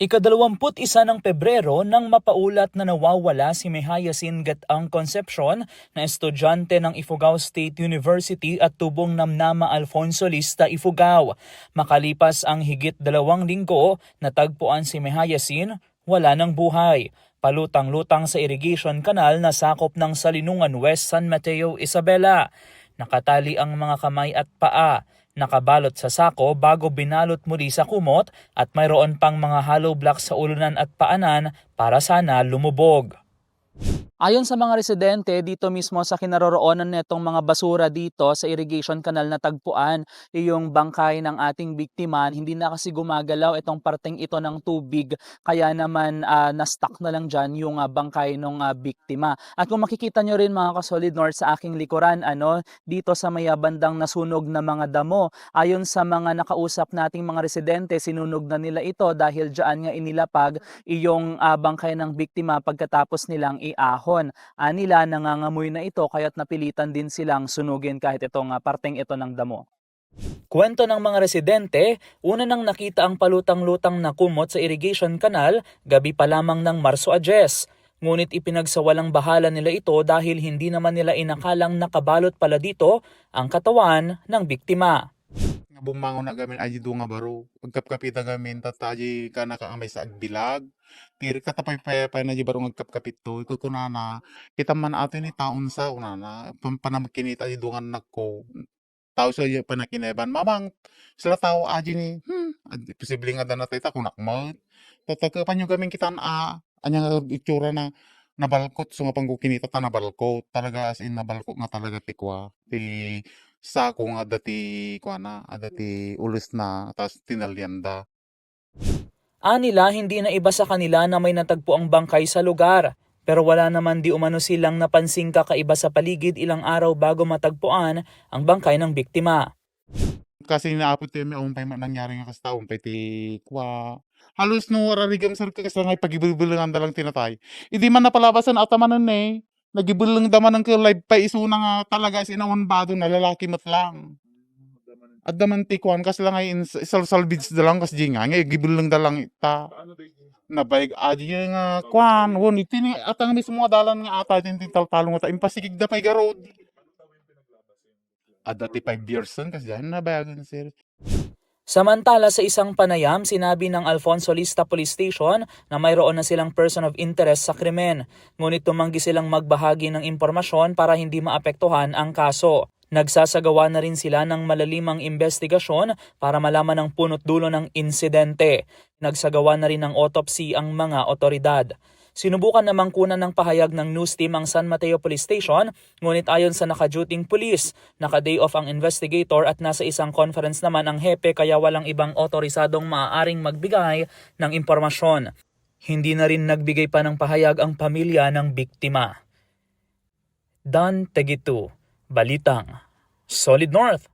Ikadalawamput isa ng Pebrero nang mapaulat na nawawala si Mehayasin Gatang Concepcion na estudyante ng Ifugao State University at tubong Namnama Alfonso Lista, Ifugao. Makalipas ang higit dalawang linggo, natagpuan si Mehayasin, wala ng buhay. Palutang-lutang sa irrigation canal na sakop ng Salinungan West San Mateo, Isabela. Nakatali ang mga kamay at paa nakabalot sa sako bago binalot muli sa kumot at mayroon pang mga hollow blocks sa ulunan at paanan para sana lumubog. Ayon sa mga residente dito mismo sa kinaroroonan netong mga basura dito sa irrigation canal na tagpuan, yung bangkay ng ating biktima, hindi na kasi gumagalaw itong parteng ito ng tubig, kaya naman ah, na-stuck na lang dyan yung ah, bangkay ng biktima. At kung makikita nyo rin mga kasolid north sa aking likuran, ano, dito sa may ah, bandang nasunog na mga damo, ayon sa mga nakausap nating mga residente, sinunog na nila ito dahil dyan nga inilapag iyong ah, bangkay ng biktima pagkatapos nilang iahon. Anila nangangamoy na ito kaya't napilitan din silang sunugin kahit itong ah, parteng ito ng damo. Kwento ng mga residente, una nang nakita ang palutang-lutang na kumot sa irrigation canal gabi pa lamang ng Marso Ajes. Ngunit ipinagsawalang bahala nila ito dahil hindi naman nila inakalang nakabalot pala dito ang katawan ng biktima. Bumangon na gamin aji do nga baro pagkapkapita gamin tataji ka nakaamay sa agbilag tiri katapay pa pa na ji baro ngagkapkapit to iko kunana kita man ato ni taon sa kunana pampanamkinita aji do nga nakko tao sa iya panakineban mamang sila tao aji ni hmm posible nga dana tayta kunak mo tatagkapan yung gamin kita na anya itsura na nabalkot so nga pangkukinita ta nabalkot. Talaga as in nabalkot nga talaga tikwa. Ti sako nga dati kuana dati ulis na tas tinalyanda Anila hindi na iba sa kanila na may natagpo ang bangkay sa lugar. Pero wala naman di umano silang napansing kakaiba sa paligid ilang araw bago matagpuan ang bangkay ng biktima. kasi naapot ti may umpay man nangyari nga kas taon pay ti kwa halos no wararigam sir ka kasi ngay pagibubulangan dalang tinatay hindi man napalabasan atamanan eh nagibulang daman ng live pa iso na nga talaga sinawan bado na lalaki mat lang. At daman ti kwan kas lang ay isal salvage dalang kas di nga ngay gibulang dalang ita. Na bayag aji nga kwan won iti ni atang mismo nga dalan nga ata din tintal-talong ata. Impasigig da pay garod. At dati 5 years sun kasi dyan nabayagan sir Samantala sa isang panayam, sinabi ng Alfonso Lista Police Station na mayroon na silang person of interest sa krimen. Ngunit tumanggi silang magbahagi ng impormasyon para hindi maapektuhan ang kaso. Nagsasagawa na rin sila ng malalimang investigasyon para malaman ang punot dulo ng insidente. Nagsagawa na rin ng autopsy ang mga otoridad. Sinubukan namang kunan ng pahayag ng news team ang San Mateo Police Station, ngunit ayon sa nakaduting pulis, naka-day off ang investigator at nasa isang conference naman ang hepe kaya walang ibang otorisadong maaaring magbigay ng impormasyon. Hindi na rin nagbigay pa ng pahayag ang pamilya ng biktima. Dan Tegitu, Balitang, Solid North.